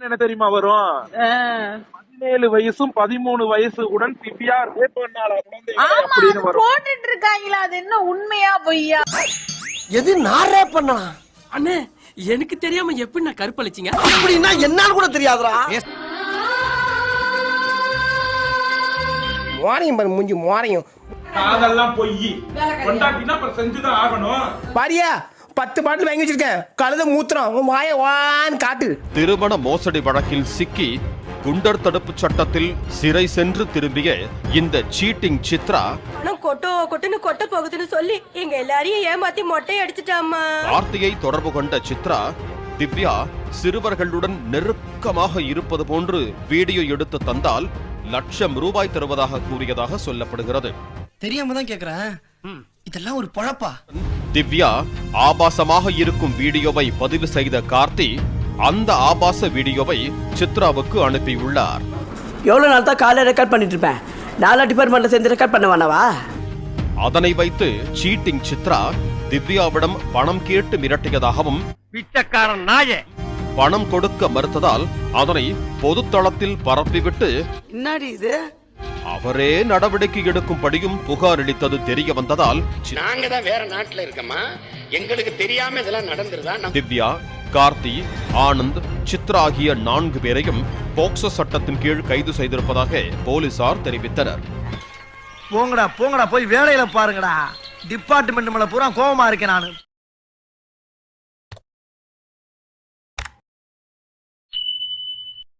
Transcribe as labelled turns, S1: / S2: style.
S1: என்ன தெரியுமா வரும்? பதினேழு வயசும் பதிமூணு வயசு உடன் திவ்யா ரேப் அப்படின்னு வரும்.
S2: போட்டுட்டு இருக்காங்களா அது என்ன உண்மையா பொய்யா?
S3: எது நாரே பண்ணலாம்
S4: அண்ணே எனக்கு தெரியாம எப்படி நான் கருப்பளிச்சிங்க?
S3: அப்படின்னா என்னான்னு கூட தெரியாதுடா. மோரையும் பாரு மூஞ்சி மோரையும்
S5: காதெல்லாம் பொய். கொண்டாட்டினா செஞ்சுதான் ஆகணும்.
S3: பாரியா பத்து பாட்டில் வாங்கி வச்சிருக்கேன். கழுத மூத்திரம் உன் வாய வான்னு காட்டு.
S6: திருமண மோசடி வழக்கில் சிக்கி குண்டர் தடுப்பு சட்டத்தில் சிறை சென்று திரும்பிய இந்த சீட்டிங் சித்ரா
S7: கொட்டோ கொட்டுன்னு கொட்ட போகுதுன்னு சொல்லி எங்க எல்லாரையும் ஏமாத்தி மொட்டை அடிச்சிட்டாமா
S6: கார்த்தியை தொடர்பு கொண்ட சித்ரா திவ்யா சிறுவர்களுடன் நெருக்கமாக இருப்பது போன்று வீடியோ எடுத்து தந்தால் லட்சம் ரூபாய் தருவதாக கூறியதாக சொல்லப்படுகிறது.
S8: தெரியாம தான் கேக்குறேன். இதெல்லாம் ஒரு பொழப்பா?
S6: திவ்யா ஆபாசமாக இருக்கும் வீடியோவை பதிவு செய்த கார்த்தி அந்த ஆபாச வீடியோவை சித்ராவுக்கு அனுப்பியுள்ளார்.
S9: எவ்வளோ நாள் தான் காலையில் ரெக்கார்ட் பண்ணிட்டு இருப்பேன் நாலா டிபார்ட்மெண்ட்டில் சேர்ந்து ரெக்கார்ட் பண்ண வேணாவா
S6: அதனை வைத்து சீட்டிங் சித்ரா திவ்யாவிடம் பணம் கேட்டு மிரட்டியதாகவும்
S3: பிச்சைக்காரன் நாயே!
S6: பணம் கொடுக்க மறுத்ததால் அதனை பொதுத்தளத்தில் பரப்பிவிட்டு
S9: என்னடி இது?
S6: அவரே நடவடிக்கை எடுக்கும்படியும் புகார் அளித்தது தெரிய வந்ததால்
S10: நாங்க தான் வேற நாட்டுல இருக்கோமா? எங்களுக்கு தெரியாம இதெல்லாம் நடந்துருதா?
S6: திவ்யா கார்த்தி ஆனந்த் சித்ரா ஆகிய நான்கு பேரையும் போக்சோ சட்டத்தின் கீழ் கைது செய்திருப்பதாக போலீசார் தெரிவித்தனர்.
S3: போங்கடா போங்கடா போய் வேலையில பாருங்கடா. டிபார்ட்மெண்ட் மேல பூரா கோவமா இருக்கேன் நானு.